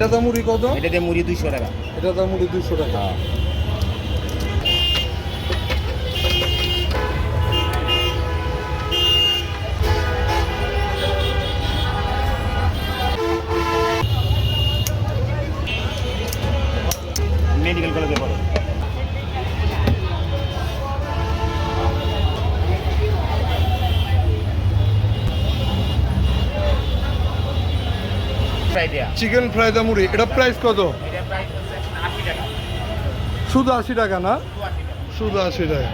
এটা তো মুড়ি কত? এটা মুড়ি দুইশো টাকা। এটা তো মুড়ি দুইশো টাকা। চিকেন ফ্রাই দাম মুড়ি এটা প্রাইস কত? শুধু আশি টাকা না? দু শুধু আশি টাকা।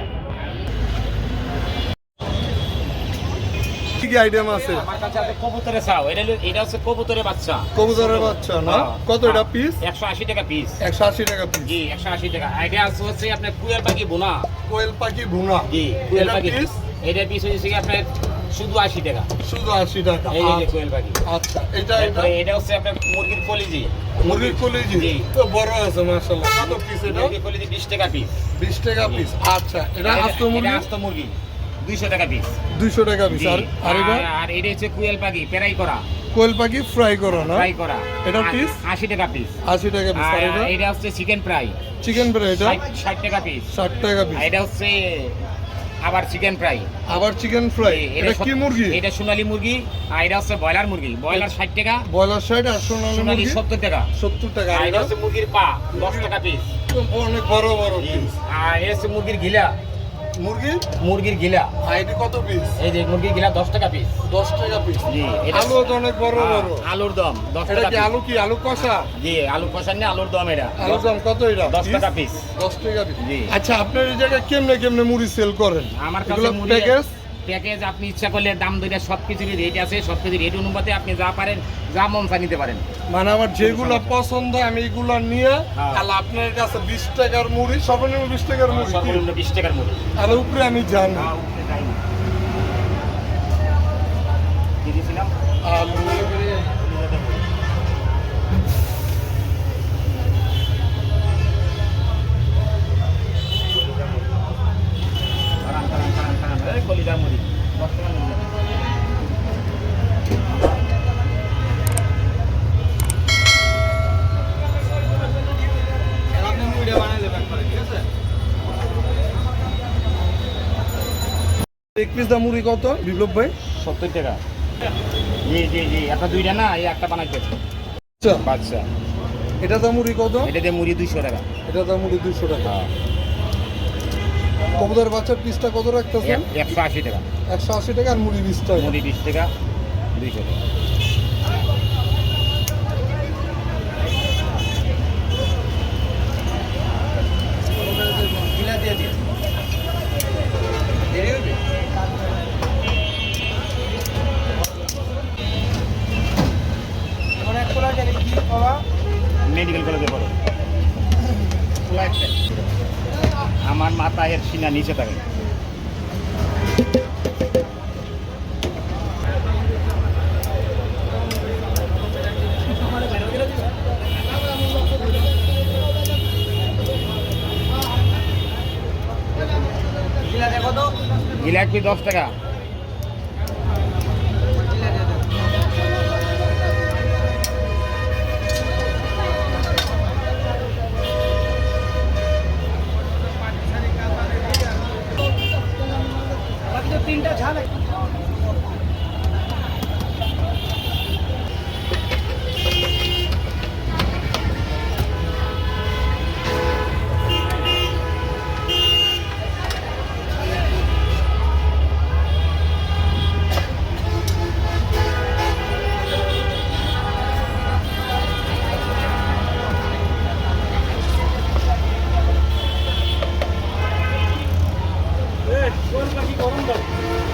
কি কি আইটেম আছে? আমার কাছে আছে কবুতরের চাও এটা এটা হচ্ছে কবুতরের বাচ্চা কবুতরের বাচ্চা না। কত এটা পিস একশো আশি টাকা পিস একশো আশি টাকা। পিস জি টাকা আইডিয়া আছে হচ্ছে আপনার কুয়েল পাখি বোনা কোয়েল পাখি ভুনা। জি কুয়েল পাখি। পিস এটা পিস হচ্ছে কি আপনার শুধু আশি টাকা। শুধু আশি টাকা। এই যে আচ্ছা, কোয়েল পাখি। আচ্ছা এটা এটা? এটা হচ্ছে আপনার মুরগির কলিজি। মুরগির কলিজি? জি। তো বড় আছে মাশাআল্লাহ। কত পিস এটা? মুরগির কলিজি বিশ টাকা পিস বিশ টাকা পিস আচ্ছা এটা আস্ত মুরগি? আস্ত মুরগি। দুইশো টাকা পিস দুইশো টাকা পিস আর আর এটা? আর- এটা হচ্ছে কুয়েল পাখি পেরাই করা। কোয়েল পাখি ফ্রাই করো না? ফ্রাই করা। এটা piece? আশি টাকা পিস আশি টাকা পিস আর এটা? এটা হচ্ছে চিকেন ফ্রাই চিকেন ফ্রাই এটা? ষাট টাকা পিস ষাট টাকা পিস এটা হচ্ছে আবার চিকেন ফ্রাই আবার চিকেন ফ্রাই এটা কি মুরগি? এটা সোনালী মুরগি আর এটা হচ্ছে ব্রয়লার মুরগি। ব্রয়লার ষাট টাকা ব্রয়লার ষাট আর সোনালী মুরগি? সত্তর টাকা। সত্তর টাকা। আর এটা হচ্ছে মুরগির পা দশ টাকা পিস অনেক বড় বড় পিস আর এটা হচ্ছে মুরগির গিলা। মুরগি? মুরগির গিলা। আর এটা কত পিস এই যে মুরগির গিলা দশ টাকা পিস দশ টাকা পিস জি এটা আলু তো অনেক বড় হ্যাঁ, বড়। আলুর দম দশ টাকা কি আলু কি? আলু কষা? জি আলু কষা নিয়ে আলুর দম এটা। আলুর দম কত এটা? দশ টাকা পিস দশ টাকা পিস জি। আচ্ছা আপনার এই জায়গায় কেমনে কেমনে মুড়ি সেল করেন? আমার কাছে মুড়ি প্যাকেজ প্যাকেজ আপনি ইচ্ছা করলে দাম ধরে সব কিছুর রেট আছে সব কিছু রেট অনুপাতে আপনি যা পারেন যা মন চা নিতে পারেন। মানে আমার যেগুলো পছন্দ আমি এগুলো নিয়ে তাহলে আপনার কাছে বিশ টাকার মুড়ি সর্বনিম্ন বিশ টাকার মুড়ি সর্বনিম্ন বিশ টাকার মুড়ি। তাহলে উপরে আমি জানি। দিয়েছিলাম। আলু কলিজা মুড়ি দশ টাকা মুড়ি এক পিস দা মুড়ি কত বিপ্লব ভাই? সত্তর টাকা। জি জি জি একটা দুইটা না এই একটা বানাইতে আচ্ছা। এটা দাম মুড়ি কত? এটা দিয়ে মুড়ি দুইশো টাকা। এটা দাম মুড়ি দুইশো টাকা। হ্যাঁ। কবুতর বাচ্চার পিসটা কত রাখতেছেন? এক- একশো আশি টাকা। একশো আশি টাকা আর মুড়ি বিশ টাকা। মুড়ি বিশ টাকা দুইশো টাকা। মেডিকেল কলেজে পড়ে। আমার মাথায় সিনা নিচে থাকে। দশ টাকা? এটা কি এটা লেগে চিকেন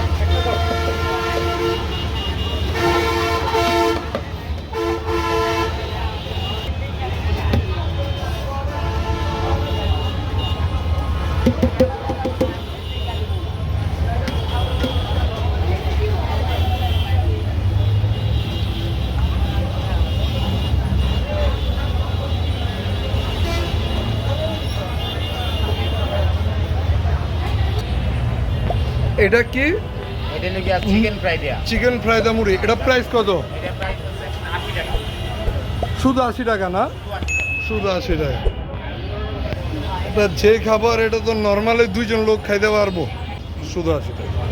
ফ্রাই কি? চিকেন ফ্রাই দা মুড়ি এটা প্রাইস কত? এটা শুধু আশি টাকা না? শুধু আশি টাকা। এটা যে খাবার এটা তো নর্মালি দুইজন লোক খাইতে পারব। শুধু আশি টাকা।